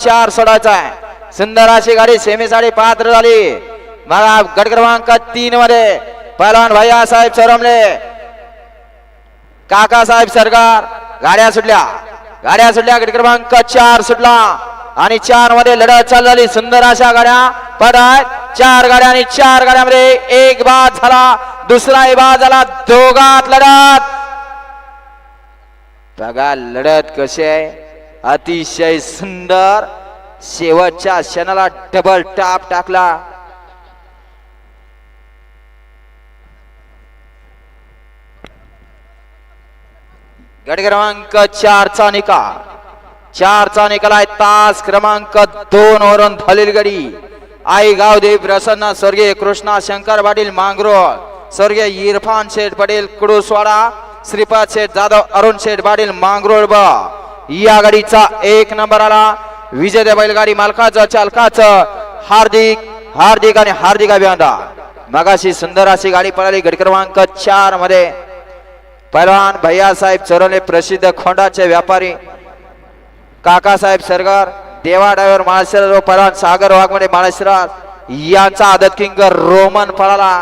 चार सोडायचा आहे. सुंदर अशी गाडी सेमीसाठी पात्र झाली. बघा गट क्रमांक तीन मध्ये पहलवान भैया साहेब सरमले. काका साहेब सरकार गाड्या सुटल्या. गाड्या सुटल्या गट क्रमांक चार सुटला. आणि चारमध्ये लढत चालू झाली सुंदर अशा गाड्या पदात चार गाड्या आणि चार गाड्यामध्ये एक बाद झाला. दुसरा बाद झाला. दोघात लढत. बघा लढत कशी आहे. अतिशय सुंदर. शेवटच्या क्षणाला डबल टाप टाकला. गट क्रमांक चारचा निकाल. चारचा निकाल आहे. तास क्रमांक दोन वरून झालेली गडी. आई गावदेव प्रसन्न स्वर्गीय कृष्णा शंकर पाटील मांगरोळ. स्वर्गीय इरफान शेठ पाटील कुडूसवाडा. श्रीपाद शेठ जाधव अरुण शेठ पाटील मांगरोळ बा. या गाडीचा एक नंबर आला. विजय बैलगाडी मालकाचं चालकाचं. हार्दिक हार्दिक आणि हार्दिक अभिनंदन. मगाशी सुंदर अशी गाडी पळाली गट क्रमांक चारमध्ये. पैलवान भैया साहेब चोरले प्रसिद्ध खोंडाचे व्यापारी. काकासाहेब सरगार देवा ड्रायव्हर माळशिराज व पैलवान सागर वाघमध्ये माळशिराज यांचा आदत किंग रोमन पळाला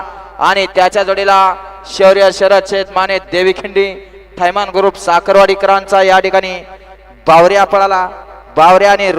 आणि त्याच्या जोडीला शौर्य शरद शेत माने देवीखिंडी थैमान ग्रुप साखरवाडीकरांचा या ठिकाणी बावऱ्या पळाला. बावऱ्या आणि